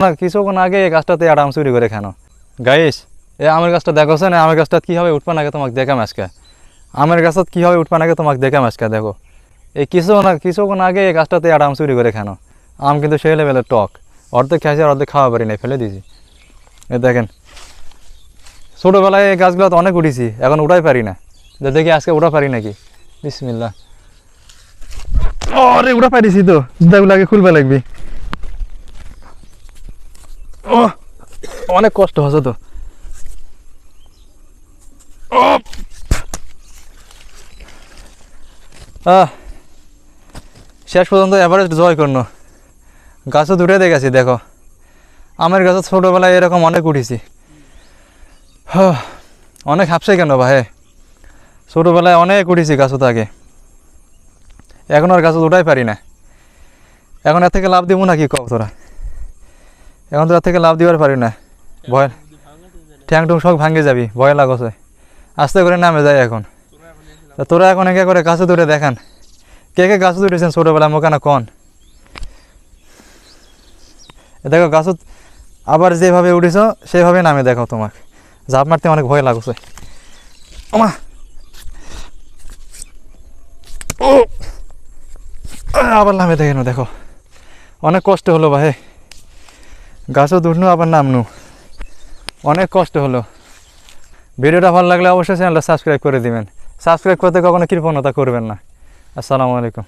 না, কিছুক্ষণ আগে এই গাছটাতে আরাম চুরি করে খানো। গাইস এ আমের গাছটা দেখো না আমের গাছটা কীভাবে উঠবে নাকি তোমাকে দেখাম আজকে। আমের গাছত কীভাবে উঠবে নাকি তোমাকে দেখাম আজকে, দেখো। এই কিছু না কিছুক্ষণ আগে এই গাছটাতে আরাম চুরি করে খানো। আম কিন্তু সেই লেভেলের টক। অর্ধেক খাইছে আর অর্ধেক খাওয়া পারি নাই, ফেলে দিয়েছি। এ দেখেন। ছোটোবেলায় এই গাছগুলো তো অনেক উঠেছি, এখন উঠাই পারি না। দেখি আজকে উঠা পারি নাকি। বিসমিল্লা আরে উঠা পারিছি তো। জুতাগুলো আগে খুলবে লাগবে। ও অনেক কষ্ট হচ্ছে তো। আহ, শেষ পর্যন্ত এভারেস্ট জয় করল গাছও দূরে দেখেছি দেখো। আমের গাছে ছোটোবেলায় এরকম অনেক উঠেছি। অনেক হাফসে কেন ভাই? ছোটোবেলায় অনেক উঠেছি গাছও তো আগে। এখন আর গাছে উঠাই পারি না। এখন এর থেকে লাভ দিব না কি কব তোরা? এখন তো থেকে লাভ দিবার পারি না। ভয় ঠ্যাং টুং সব ভাঙে যাবি, ভয় লাগছে। আস্তে করে নামে যায় এখন। তা তোরা এখন একে করে গাছে ধরে দেখান। কে কে গাছে ধরেছেন ছোটোবেলায় মোকানা কন? দেখো, গাছত আবার যেভাবে উঠেছ, সেভাবে নামে দেখো তোমাকে। ঝাঁপ মারতে অনেক ভয় লাগছে। ওমা! ও! আবার নামে দেখেন দেখো। অনেক কষ্ট হলো ভাই। গাছও দুটনু আবার নামনু। অনেক কষ্ট হলো। ভিডিওটা ভালো লাগলে অবশ্যই চ্যানেলটা সাবস্ক্রাইব করে দিবেন। সাবস্ক্রাইব করতে কখনো কৃপণতা করবেন না। আসসালামু আলাইকুম।